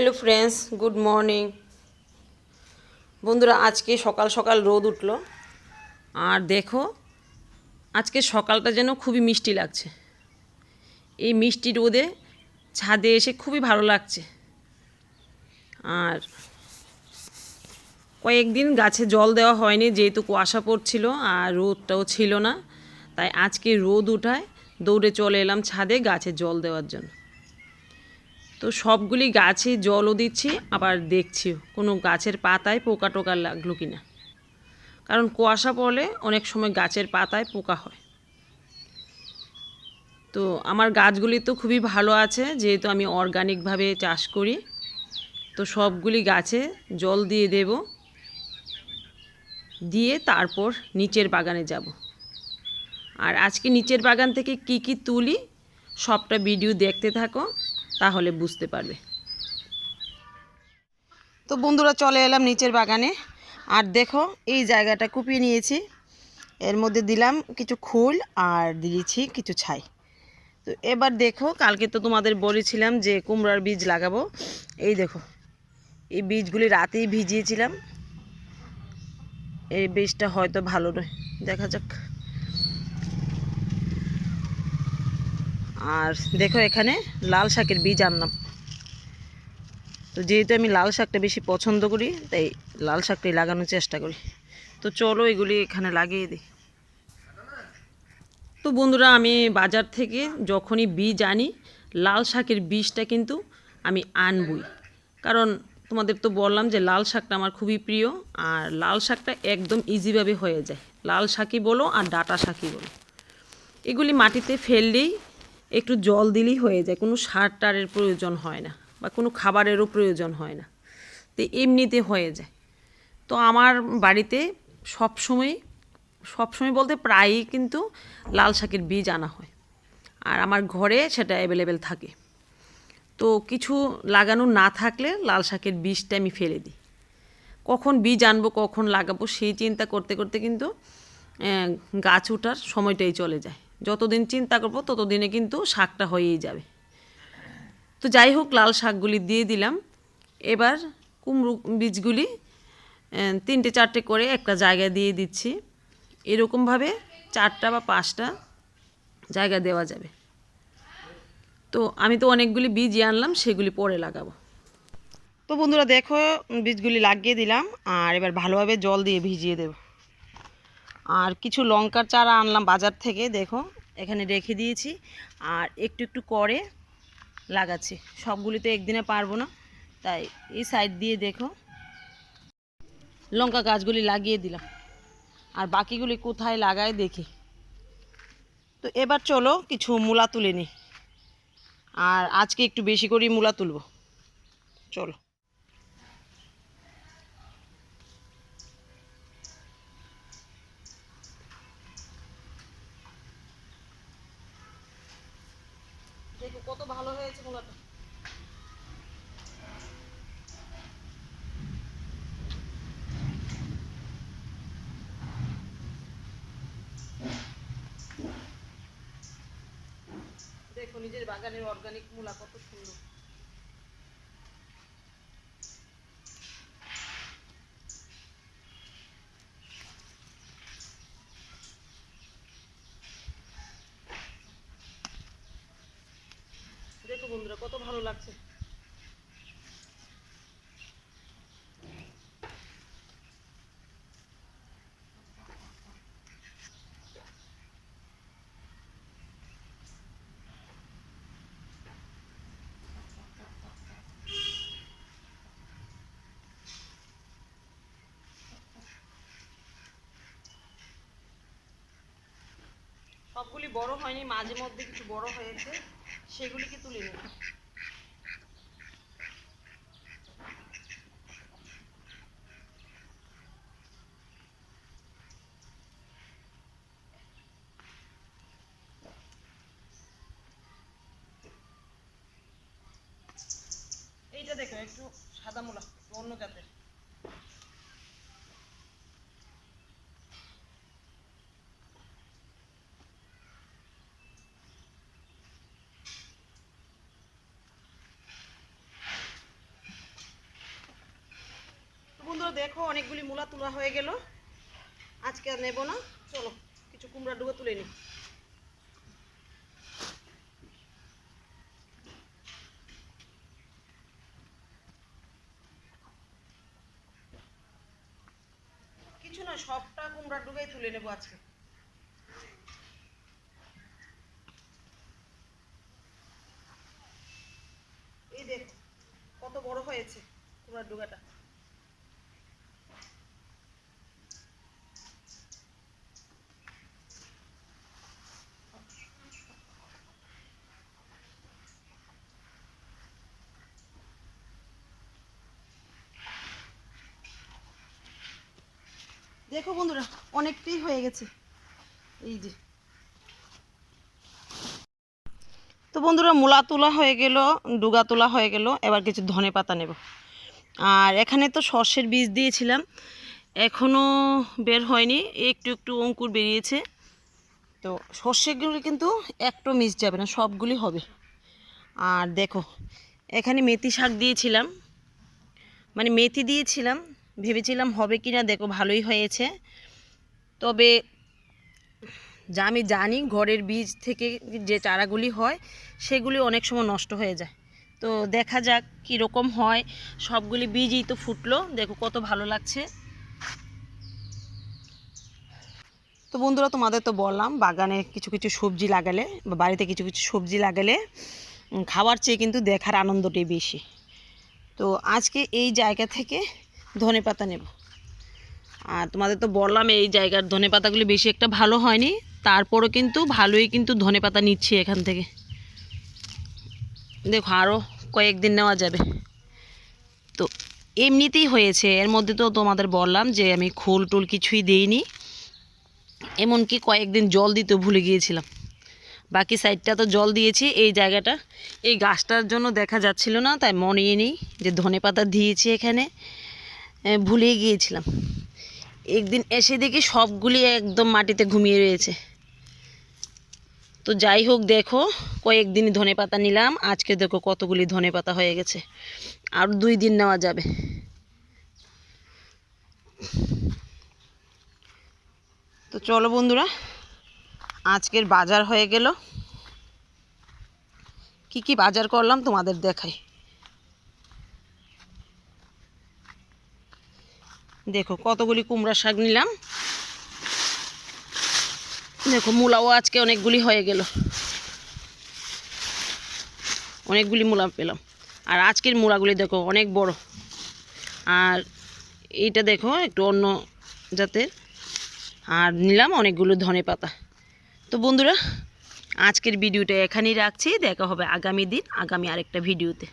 Hello friends good morning বন্ধুরা, আজকে সকাল সকাল রোদ উঠল। আর দেখো, আজকে সকালটা যেন খুবই মিষ্টি লাগছে। এই মিষ্টি রোদে ছাদে এসে খুবই ভালো লাগছে। আর কয়েকদিন গাছে জল দেওয়া হয়নি, যেহেতু কুয়াশা পড়ছিল আর রোদটাও ছিল না। তাই আজকে রোদ উঠায় দৌড়ে চলে এলাম ছাদে গাছে জল দেওয়ার জন্য। তো সবগুলি গাছে জলও দিচ্ছি, আবার দেখছি কোনো গাছের পাতায় পোকা টোকা লাগল কি না কারণ কুয়াশা পড়লে অনেক সময় গাছের পাতায় পোকা হয়। তো আমার গাছগুলি তো খুবই ভালো আছে, যেহেতু আমি অর্গানিকভাবে চাষ করি। তো সবগুলি গাছে জল দিয়ে দেব। দিয়ে তারপর নিচের বাগানে যাব। আর আজকে নিচের বাগান থেকে কি কি তুলি, সবটা ভিডিও দেখতে থাকো। তাহলে বুঝতে পারবে। তো বন্ধুরা, চলে এলাম নিচের বাগানে। আর দেখো, এই জায়গাটা কুপিয়ে নিয়েছি। এর মধ্যে দিলাম কিছু খোল আর দিয়েছি কিছু ছাই। তো এবার দেখো, কালকে তো তোমাদের বলেছিলাম যে কুমড়ার বীজ লাগাবো। এই দেখো, এই বীজগুলি রাতেই ভিজিয়েছিলাম। এই বীজটা হয়তো ভালো নয়। দেখা যাক। আর দেখো এখানে লাল শাকের বীজ আনলাম। তো যেহেতু আমি লাল শাকটা বেশি পছন্দ করি, তাই লাল শাকটাই লাগানোর চেষ্টা করি। তো চলো এগুলি এখানে লাগিয়ে দিই। তো বন্ধুরা, আমি বাজার থেকে যখনই বীজ আনি, লাল শাকের বীজটা কিন্তু আমি আনবই। কারণ তোমাদের তো বললাম যে লাল শাকটা আমার খুবই প্রিয়, আর লাল শাকটা একদম ইজিভাবে হয়ে যায়। লাল শাকই বলো আর ডাটা শাকই বলো। এগুলি মাটিতে ফেললেই একটু জল দিলেই হয়ে যায়, কোনো সার টারের প্রয়োজন হয় না বা কোনো খাবারেরও প্রয়োজন হয় না। তো এমনিতে হয়ে যায়। তো আমার বাড়িতে সবসময় সবসময় বলতে প্রায়ই কিন্তু লাল শাকের বীজ আনা হয়। আর আমার ঘরে সেটা অ্যাভেলেবেল থাকে। তো কিছু লাগানো না থাকলে লাল শাকের বীজটা আমি ফেলে দিই। কখন বীজ আনব, কখন লাগাবো সেই চিন্তা করতে করতে কিন্তু গাছ ওঠার সময়টাই চলে যায়। যতদিন চিন্তা করব, ততদিনে কিন্তু শাকটা হয়েই যাবে। তো যাই হোক, লাল শাকগুলি দিয়ে দিলাম। এবার কুমড়ো বীজগুলি তিনটে চারটে করে একটা জায়গায় দিয়ে দিচ্ছি। এরকমভাবে চারটা বা পাঁচটা জায়গা দেওয়া যাবে। তো আমি তো অনেকগুলি বীজ আনলাম, সেগুলি পরে লাগাবো। তো বন্ধুরা, দেখো, বীজগুলি লাগিয়ে দিলাম, আর এবার ভালোভাবে জল দিয়ে ভিজিয়ে দেব। আর কিছু লঙ্কার চারা আনলাম বাজার থেকে, দেখো, এখানে রেখে দিয়েছি। আর একটু একটু করে লাগাচ্ছি। সবগুলি তো একদিনে পারব না, তাই এই সাইড দিয়ে দেখো, লঙ্কা গাছগুলি লাগিয়ে দিলাম। আর বাকিগুলি কোথায় লাগায় দেখি। তো এবার চলো কিছু মূলা তুলে নিই। আর আজকে একটু বেশি করেই মূলা তুলবো। চলো। ভালো হয়েছে মূলত দেখো নিজের বাগানের অর্গানিক মূলা কত সুন্দর দেখো বন্ধুরা কত ভালো লাগছে। সবগুলি বড় হয়নি মাঝে মধ্যে কিছু বড় হয়েছে সেগুলিকে তুলে নেব দেখো, একটু সাদা মূলা অন্য জাতের। দেখো, অনেকগুলি মূলা তোলা হয়ে গেল। আজকে আর নেব না। চলো, কিছু কুমড়া ডুবো তুলে নিই না সবটা কুমড়া ডুবেই তুলে নেব আজকে। এই দেখ কত বড় হয়েছে কুমড়ার ডুগাটা। দেখো বন্ধুরা, অনেকটাই হয়ে গেছে। এই যে। তো বন্ধুরা, মূলা তোলা হয়ে গেল, ডুগা তোলা হয়ে গেল, এবার কিছু ধনে পাতা নেব। আর এখানে তো সর্ষের বীজ দিয়েছিলাম এখনও বের হয়নি, একটু একটু অঙ্কুর বেরিয়েছে। তো সর্ষেগুলি কিন্তু একটু মিস যাবে না, সবগুলি হবে। আর দেখো, এখানে মেথি শাক দিয়েছিলাম মানে মেথি দিয়েছিলাম ভেবেছিলাম হবে কি না দেখো ভালোই হয়েছে। তবে যা আমি জানি, ঘরের বীজ থেকে যে চারাগুলি হয়, সেগুলি অনেক সময় নষ্ট হয়ে যায়। তো দেখা যাক কীরকম হয়। সবগুলি বীজই তো ফুটলো, দেখো কত ভালো লাগছে। তো বন্ধুরা, তোমাদের তো বললাম, বাগানে কিছু কিছু সবজি লাগালে বা বাড়িতে কিছু কিছু সবজি লাগালে খাওয়ার চেয়ে কিন্তু দেখার আনন্দটাই বেশি। তো আজকে এই জায়গা থেকে ধনে পাতা নেব। আর তোমাদের তো বললাম এই জায়গার ধনে পাতাগুলি বেশি একটা ভালো হয়নি, তারপরও কিন্তু ভালোই কিন্তু ধনে পাতা নিচ্ছি এখান থেকে। দেখো আরও কয়েকদিন নেওয়া যাবে। তো এমনিতেই হয়েছে, এর মধ্যে তো তোমাদের বললাম যে আমি খোল টোল কিছুই দিইনি, এমনকি কয়েকদিন জল দিতে ভুলে গিয়েছিলাম। বাকি সাইডটা তো জল দিয়েছি, এই জায়গাটা। এই গাছটার জন্য দেখা যাচ্ছিল না, তাই মনে নেই যে ধনে পাতা দিয়েছি এখানে। ভুলেই গিয়েছিলাম। একদিন এসে দেখি সবগুলি একদম মাটিতে ঘুমিয়ে রয়েছে। তো যাই হোক, দেখো, কয়েকদিন ধনে পাতা নিলাম। আজকে দেখো কতগুলি ধনে পাতা হয়ে গেছে। আর দুই দিন নেওয়া যাবে। তো চলো বন্ধুরা, আজকের বাজার হয়ে গেল। কি কি বাজার করলাম তোমাদের দেখাই। দেখো কতগুলি কুমড়া শাক নিলাম। দেখো মূলাও আজকে অনেকগুলি হয়ে গেল। অনেকগুলি মূলা পেলাম। আর আজকের মূলাগুলি দেখো অনেক বড়। আর এইটা দেখো একটু অন্য জাতের। আর নিলাম অনেকগুলো ধনে পাতা। তো বন্ধুরা, আজকের ভিডিওটা এখানেই রাখছি। দেখা হবে আগামী দিন, আগামী আরেকটা ভিডিওতে।